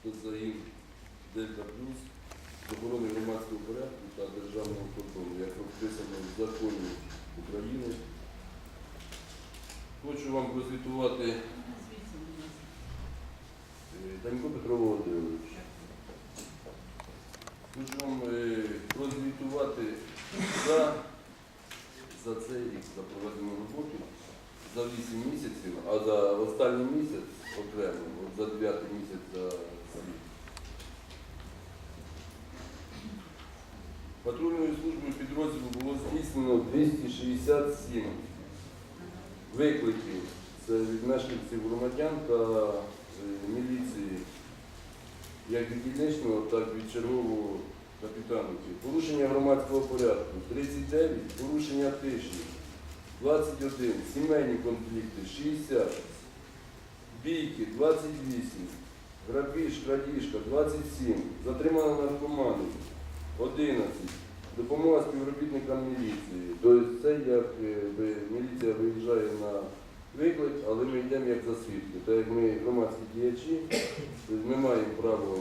спецзагін Дельта Плюс з охорони громадського порядку та державного кордону, як прописано в законі України. Хочу вам прозвітувати е, Данько Петро Володимирович. Хочу вам е, прозвітувати за, за цей рік, за проведену за 8 місяців, а за останній місяць окремо, от за 9 місяць за світ. Патрульною службою підрозділу було здійснено 267 викликів. Це від мешканців громадян та е, міліції, як від дільничного, так і від чергового капітанки. Порушення громадського порядку 39, порушення тиші 21, сімейні конфлікти. 60, бійки. 28, грабіж, крадіжка. 27, затримано наркоманів 11, допомога співробітникам міліції. Тобто це як е, міліція виїжджає на виклик, але ми йдемо як за свідки. Так як ми громадські діячі, ми маємо право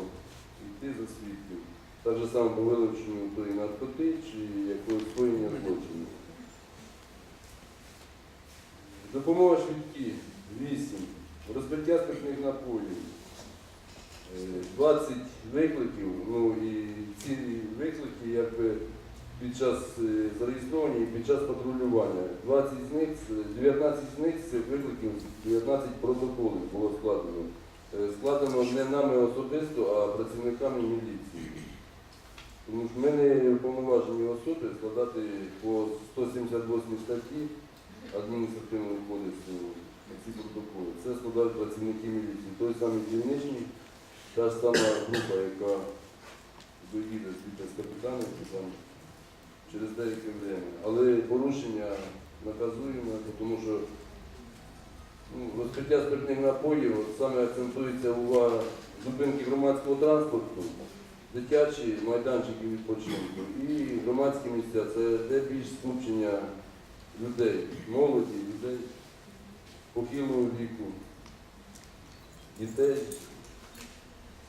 йти за свідків. Так же само по вилученню наркоти чи якогось скоєння злочину. Допомога швидкі 8. Розбиття спиртних напоїв. Е, 20 викликів, ну і ці виклики якби під час е, зареєстровані і під час патрулювання. 20 з них, 19 з них цих викликів, 19 протоколів було складено. Е, Складено не нами особисто, а працівниками міліції. Тому що ми не уповноважені особи складати по 178 статті адміністративного кодексу ці протоколи. Це складають працівники міліції. Той самий дільничний, та ж сама група, яка доїде звідти з капітаном через деяке время. Але порушення наказуємо, тому що ну, розкриття спиртних напоїв саме акцентується увага зупинки громадського транспорту, дитячі майданчики відпочинку і громадські місця це де більш скупчення людей, молоді, людей похилого віку, дітей.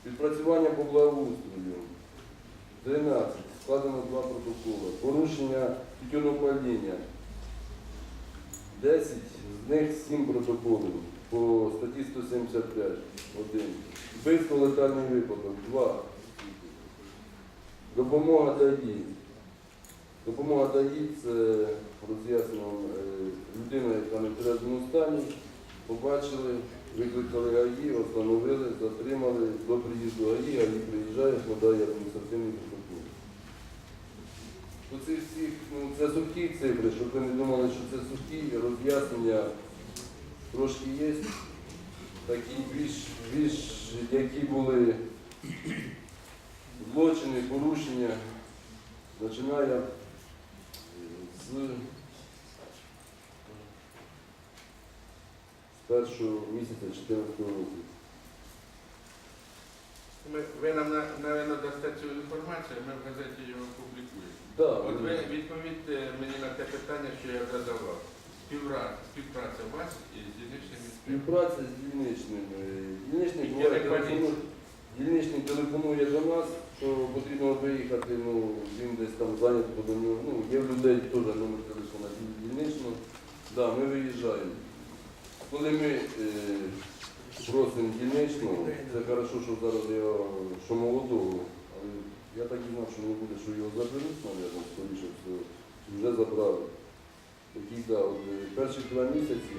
Відпрацювання по благоустрою. 13. Складено два протоколи. Порушення тютюнопаління. 10. З них 7 протоколів по статті 175. 1. Вбивство летальний випадок. 2. Допомога ДАІ. Допомога це роз'яснював е, людина, яка не в стані. Побачили, викликали ГАІ, встановили, затримали до приїзду ГАІ, ГАІ приїжджає, складає адміністративний протокол. Оці всі, ну, це сухі цифри, щоб ви не думали, що це сухі, роз'яснення трошки є. Такі більш, більш які були злочини, порушення, починає з першого місяця 2014 року. Ми, ви нам, на- напевно, дасте цю інформацію, ми в газеті його публікуємо. Так, От ви відповідьте мені на те питання, що я задавав. Співпраця, у вас із дільничними співпраця з дільничним. Е, Дільничний І буває телефонує. телефонує, дільничний телефонує до нас, що потрібно виїхати, ну, він десь там зайнятий, бо до нього, ну, є в людей теж номер телефона дільничного. Да, ми виїжджаємо. Коли ми е, просимо дільничного, це хорошо, що зараз я що молодого, але я так і знав, що не буде, що його заберуть, мабуть, скоріше всього, вже забрали. Такі, да, от, е, перші два місяці,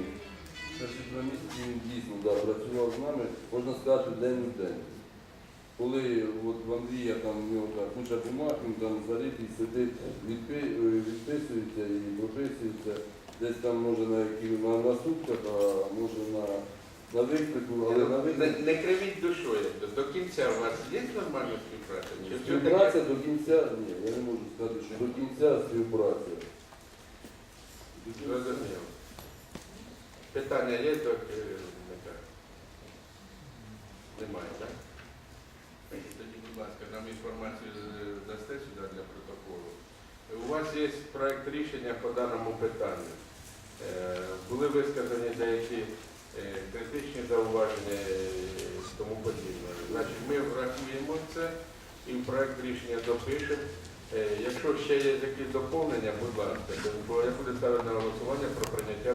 перші два місяці він дійсно да, працював з нами, можна сказати, день у день. Коли от в Андрія там у нього так, куча бумаг, він там заритий, сидить, відпи, е, відписується і прописується, десь там може на, які, на, на сутках, а може на, на виклику, але на Не, виклику. не кривіть душою. До кінця у вас є нормальна співпраця? Чи все-таки- Співпраця до кінця, ні, я не можу сказати, що до кінця співпраця. Зрозуміло. Питання є до керівника? Немає, так? Тоді, будь ласка, нам інформацію дасте сюди для протоколу. У вас є проект рішення по даному питанню. Е, Були висказані деякі е, критичні зауваження і тому подібне. Значить, ми врахуємо це і в проект рішення допишемо. Е, Якщо ще є якісь доповнення, будь ласка, бо я буду ставити на голосування про прийняття